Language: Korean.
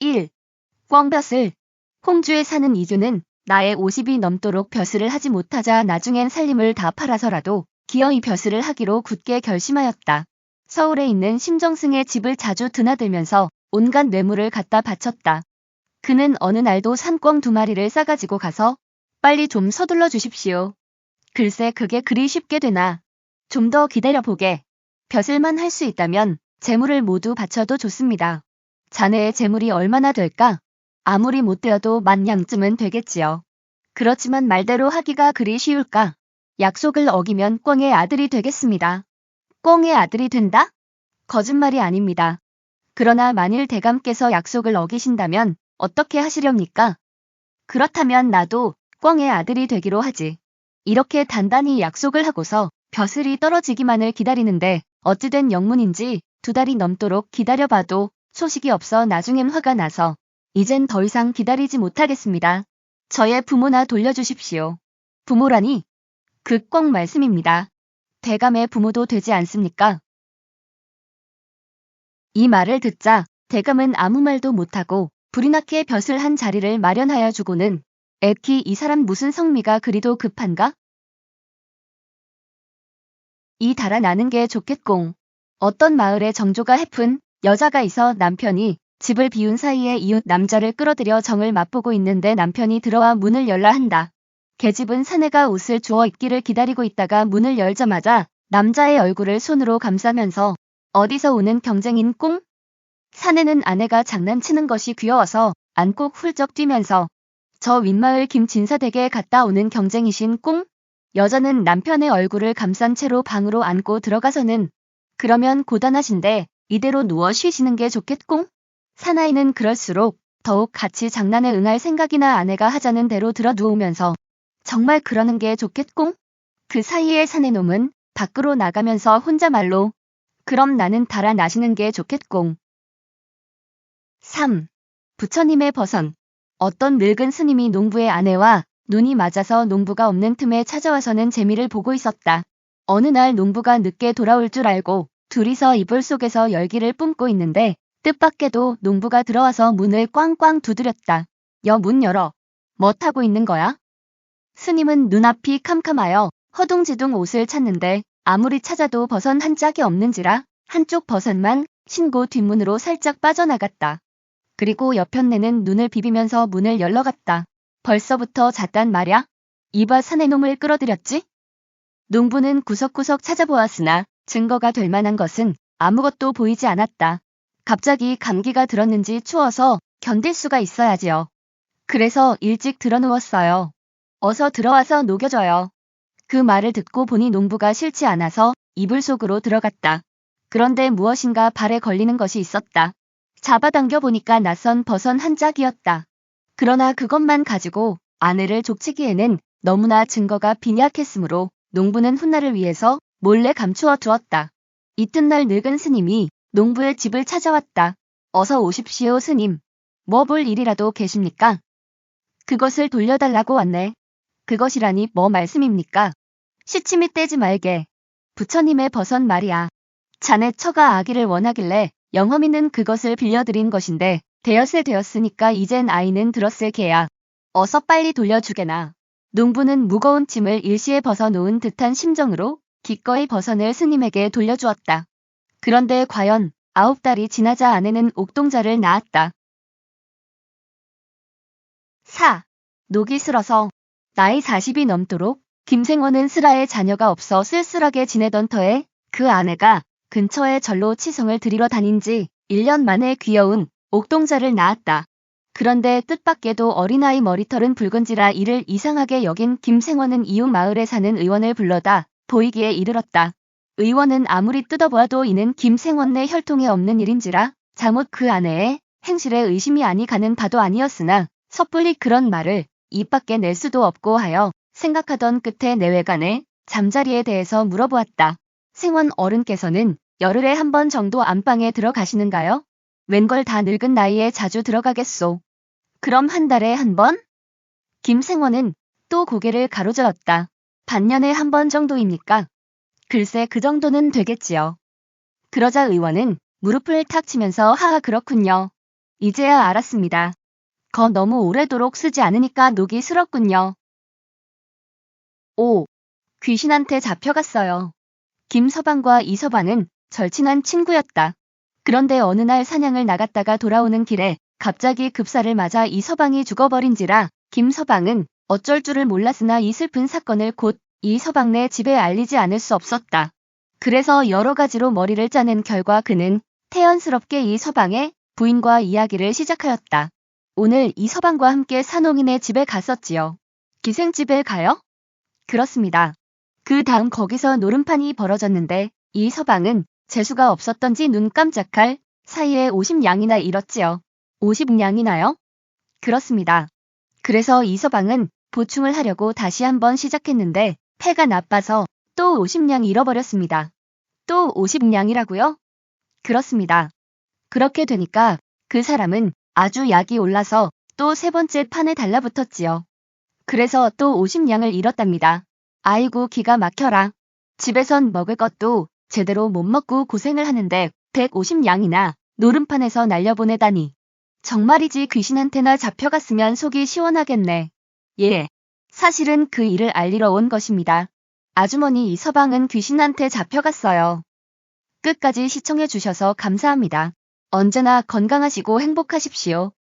1. 꿩벼슬 홍주에 사는 이주는 나의 50이 넘도록 벼슬을 하지 못하자 나중엔 살림을 다 팔아서라도 기어이 벼슬을 하기로 굳게 결심하였다. 서울에 있는 심정승의 집을 자주 드나들면서 온갖 뇌물을 갖다 바쳤다. 그는 어느 날도 산꿩 두 마리를 싸가지고 가서 빨리 좀 서둘러 주십시오. 글쎄 그게 그리 쉽게 되나. 좀 더 기다려보게. 벼슬만 할 수 있다면 재물을 모두 바쳐도 좋습니다. 자네의 재물이 얼마나 될까? 아무리 못 되어도 만냥쯤은 되겠지요. 그렇지만 말대로 하기가 그리 쉬울까? 약속을 어기면 꿩의 아들이 되겠습니다. 꿩의 아들이 된다? 거짓말이 아닙니다. 그러나 만일 대감께서 약속을 어기신다면 어떻게 하시렵니까? 그렇다면 나도 꿩의 아들이 되기로 하지. 이렇게 단단히 약속을 하고서 벼슬이 떨어지기만을 기다리는데 어찌된 영문인지 두 달이 넘도록 기다려봐도 소식이 없어 나중엔 화가 나서 이젠 더 이상 기다리지 못하겠습니다. 저의 부모나 돌려주십시오. 부모라니? 그꼭 말씀입니다. 대감의 부모도 되지 않습니까? 이 말을 듣자 대감은 아무 말도 못하고 나게 벼슬 한 자리를 마련하여 주고는 애키 이 사람 무슨 성미가 그리도 급한가? 이 달아나는 게 좋겠공. 어떤 마을에 정조가 해픈 여자가 있어 남편이 집을 비운 사이에 이웃 남자를 끌어들여 정을 맛보고 있는데 남편이 들어와 문을 열라 한다. 계집은 사내가 옷을 주워 입기를 기다리고 있다가 문을 열자마자 남자의 얼굴을 손으로 감싸면서 어디서 오는 경쟁인 꽁? 사내는 아내가 장난치는 것이 귀여워서 안고 훌쩍 뛰면서 저 윗마을 김진사댁에 갔다 오는 경쟁이신 꽁? 여자는 남편의 얼굴을 감싼 채로 방으로 안고 들어가서는 그러면 고단하신데 이대로 누워 쉬시는 게 좋겠꽁? 사나이는 그럴수록 더욱 같이 장난에 응할 생각이나 아내가 하자는 대로 들어 누우면서 정말 그러는 게 좋겠꽁? 그 사이에 사내놈은 밖으로 나가면서 혼자 말로 그럼 나는 달아 나시는 게 좋겠꽁. 3. 부처님의 버선 어떤 늙은 스님이 농부의 아내와 눈이 맞아서 농부가 없는 틈에 찾아와서는 재미를 보고 있었다. 어느 날 농부가 늦게 돌아올 줄 알고 둘이서 이불 속에서 열기를 뿜고 있는데 뜻밖에도 농부가 들어와서 문을 꽝꽝 두드렸다. 여 문 열어. 뭐 타고 있는 거야? 스님은 눈앞이 캄캄하여 허둥지둥 옷을 찾는데 아무리 찾아도 버선 한 짝이 없는지라 한쪽 버선만 신고 뒷문으로 살짝 빠져나갔다. 그리고 옆편내는 눈을 비비면서 문을 열러갔다. 벌써부터 잤단 말야? 이봐 사내놈을 끌어들였지? 농부는 구석구석 찾아보았으나 증거가 될 만한 것은 아무것도 보이지 않았다. 갑자기 감기가 들었는지 추워서 견딜 수가 있어야지요. 그래서 일찍 들어누웠어요. 어서 들어와서 녹여줘요. 그 말을 듣고 보니 농부가 싫지 않아서 이불 속으로 들어갔다. 그런데 무엇인가 발에 걸리는 것이 있었다. 잡아당겨 보니까 낯선 버선 한 짝이었다. 그러나 그것만 가지고 아내를 족치기에는 너무나 증거가 빈약했으므로 농부는 훗날을 위해서 몰래 감추어 두었다. 이튿날 늙은 스님이 농부의 집을 찾아왔다. 어서 오십시오 스님. 뭐 볼 일이라도 계십니까? 그것을 돌려달라고 왔네. 그것이라니 뭐 말씀입니까? 시치미 떼지 말게. 부처님의 버선 말이야. 자네 처가 아기를 원하길래 영험이는 그것을 빌려드린 것인데 되었을 되었으니까 이젠 아이는 들었을 개야. 어서 빨리 돌려주게나. 농부는 무거운 짐을 일시에 벗어놓은 듯한 심정으로 기꺼이 버선을 스님에게 돌려주었다. 그런데 과연 아홉 달이 지나자 아내는 옥동자를 낳았다. 4. 녹이 슬어서 나이 40이 넘도록 김생원은 슬아의 자녀가 없어 쓸쓸하게 지내던 터에 그 아내가 근처에 절로 치성을 들이러 다닌 지 1년 만에 귀여운 옥동자를 낳았다. 그런데 뜻밖에도 어린아이 머리털은 붉은지라 이를 이상하게 여긴 김생원은 이웃 마을에 사는 의원을 불러다 보이기에 이르렀다. 의원은 아무리 뜯어보아도 이는 김생원내 혈통에 없는 일인지라 잘못 그 아내의 행실에 의심이 아니 가는 바도 아니었으나 섣불리 그런 말을 입 밖에 낼 수도 없고 하여 생각하던 끝에 내외간에 잠자리에 대해서 물어보았다. 생원 어른께서는 열흘에 한 번 정도 안방에 들어가시는가요? 웬걸 다 늙은 나이에 자주 들어가겠소. 그럼 한 달에 한 번? 김생원은 또 고개를 가로저었다. 반년에 한 번 정도입니까? 글쎄 그 정도는 되겠지요. 그러자 의원은 무릎을 탁 치면서 하하 그렇군요. 이제야 알았습니다. 거 너무 오래도록 쓰지 않으니까 녹이 슬었군요. 5. 귀신한테 잡혀갔어요. 김서방과 이서방은 절친한 친구였다. 그런데 어느 날 사냥을 나갔다가 돌아오는 길에 갑자기 급사를 맞아 이서방이 죽어버린지라 김서방은 어쩔 줄을 몰랐으나 이 슬픈 사건을 곧 이 서방네 집에 알리지 않을 수 없었다. 그래서 여러 가지로 머리를 짜낸 결과 그는 태연스럽게 이 서방의 부인과 이야기를 시작하였다. 오늘 이 서방과 함께 산옥인의 집에 갔었지요. 기생집에 가요? 그렇습니다. 그 다음 거기서 노름판이 벌어졌는데 이 서방은 재수가 없었던지 눈 깜짝할 사이에 50냥이나 잃었지요. 50냥이나요? 그렇습니다. 그래서 이 서방은 보충을 하려고 다시 한번 시작했는데 패가 나빠서 또 50냥 잃어버렸습니다. 또 50냥이라고요? 그렇습니다. 그렇게 되니까 그 사람은 아주 약이 올라서 또 세 번째 판에 달라붙었지요. 그래서 또 50냥을 잃었답니다. 아이고 기가 막혀라. 집에선 먹을 것도 제대로 못 먹고 고생을 하는데 150냥이나 노름판에서 날려보내다니. 정말이지 귀신한테나 잡혀갔으면 속이 시원하겠네. 예. 사실은 그 일을 알리러 온 것입니다. 아주머니 이서방은 귀신한테 잡혀갔어요. 끝까지 시청해주셔서 감사합니다. 언제나 건강하시고 행복하십시오.